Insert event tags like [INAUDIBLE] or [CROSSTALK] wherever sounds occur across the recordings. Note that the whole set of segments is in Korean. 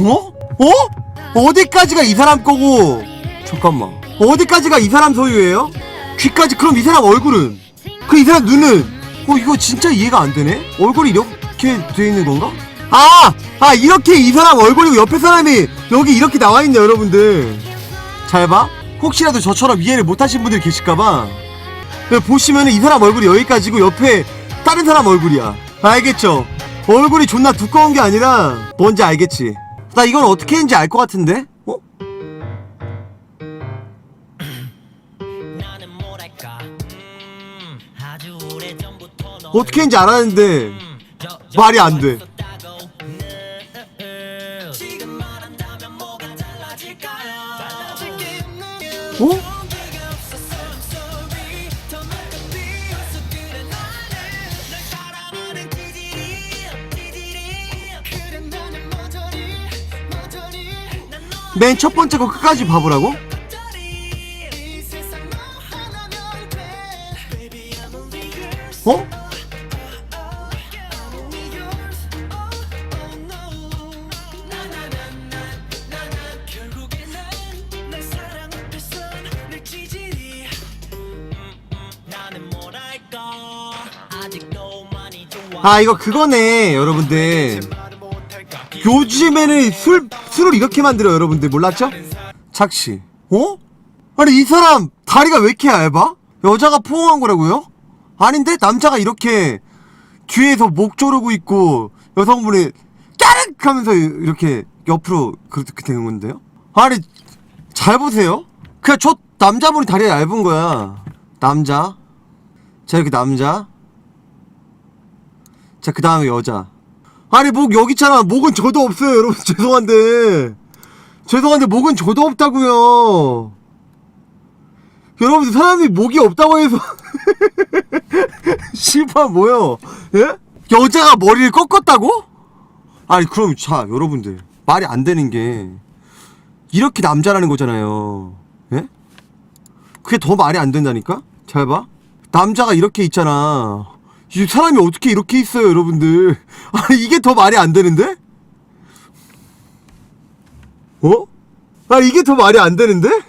어? 어? 어디까지가 이 사람 거고 잠깐만 어디까지가 이 사람 소유예요? 귀까지 그럼 이 사람 얼굴은 그 이 사람 눈은 어 이거 진짜 이해가 안 되네 얼굴이 이렇게 돼 있는 건가? 아! 아 이렇게 이 사람 얼굴이고 옆에 사람이 여기 이렇게 나와 있네 여러분들 잘 봐. 혹시라도 저처럼 이해를 못하신 분들이 계실까봐. 여기 보시면은 이 사람 얼굴이 여기까지고 옆에 다른 사람 얼굴이야. 알겠죠? 얼굴이 존나 두꺼운 게 아니라 뭔지 알겠지? 나 이건 어떻게 했는지 알 것 같은데? 어? 어떻게 했는지 알았는데 말이 안 돼. 있 맨 첫 번째 거 끝까지 봐보라고? 어? 아 이거 그거네 여러분들 요즘에는 술 술을 이렇게 만들어 요 여러분들 몰랐죠? 착시 어? 아니 이 사람 다리가 왜 이렇게 얇아? 여자가 포옹한 거라고요? 아닌데 남자가 이렇게 뒤에서 목 조르고 있고 여성분이 까르륵 하면서 이렇게 옆으로 그렇게 되는 건데요? 아니 잘 보세요 그냥 저 남자분이 다리가 얇은 거야 남자 자 이렇게 남자 자 그 다음에 여자 아니 목 여기 있잖아 목은 저도 없어요 여러분 [LAUGHS] 죄송한데 죄송한데 목은 저도 없다고요 여러분 사람이 목이 없다고 해서 [LAUGHS] 씨발 뭐요 예? 여자가 머리를 꺾었다고? 아니 그럼 자 여러분들 말이 안 되는 게 이렇게 남자라는 거잖아요 예? 그게 더 말이 안 된다니까? 잘 봐. 남자가 이렇게 있잖아. 이 사람이 어떻게 이렇게 있어요, 여러분들? [LAUGHS] 아니, 이게 더 말이 안 되는데? 어? 아, 이게 더 말이 안 되는데? [LAUGHS]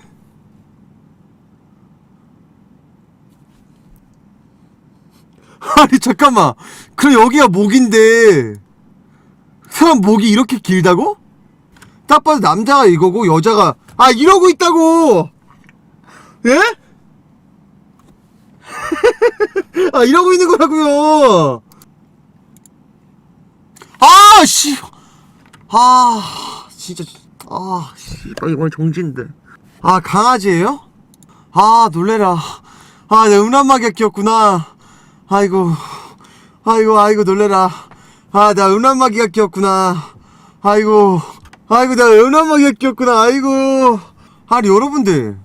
아니, 잠깐만. 그럼 여기가 목인데, 사람 목이 이렇게 길다고? 딱 봐도 남자가 이거고, 여자가, 아, 이러고 있다고! 예? [LAUGHS] 아 이러고 있는 거라고요. 아 씨. 아 진짜 아 씨발 이건 정진데. 아 강아지예요? 아 놀래라. 아 내 음란마귀가 끼었구나. 아이고 아이고 아이고 놀래라. 아 나 음란마귀가 끼었구나. 아이고 아이고 내가 음란마귀가 끼었구나. 아이고 아니 여러분들.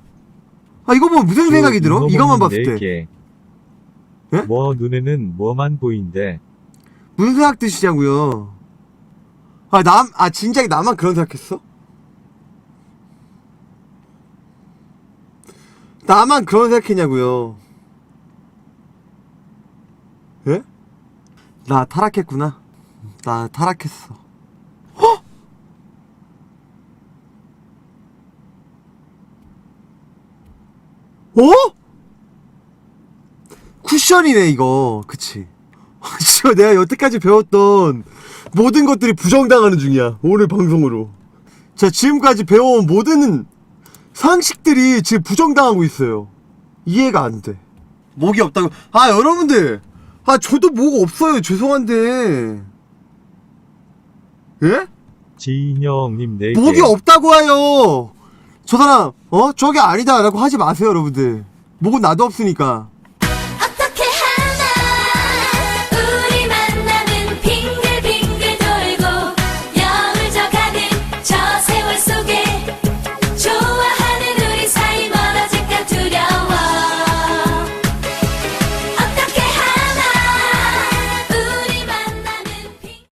아 이거 보면 무슨 생각이 들어? 이것만 봤을 때. 예? 뭐 눈에는 뭐만 보인대. 무슨 생각 드시냐고요? 아, 남, 아, 진작에 나만 그런 생각했어? 나만 그런 생각했냐고요? 예? 나 타락했구나. 나 타락했어. 헉! 어? 쿠션이네 이거. 그치. [LAUGHS] 씨발 내가 여태까지 배웠던 모든 것들이 부정당하는 중이야 오늘 방송으로. 자 지금까지 배워온 모든 상식들이 지금 부정당하고 있어요. 이해가 안돼. 목이 없다고. 아 여러분들! 아 저도 목 없어요. 죄송한데. 예? 지인형님 네 개. 목이 없다고 해요. 저 사람 어? 저게 아니다 라고 하지 마세요 여러분들. 목은 나도 없으니까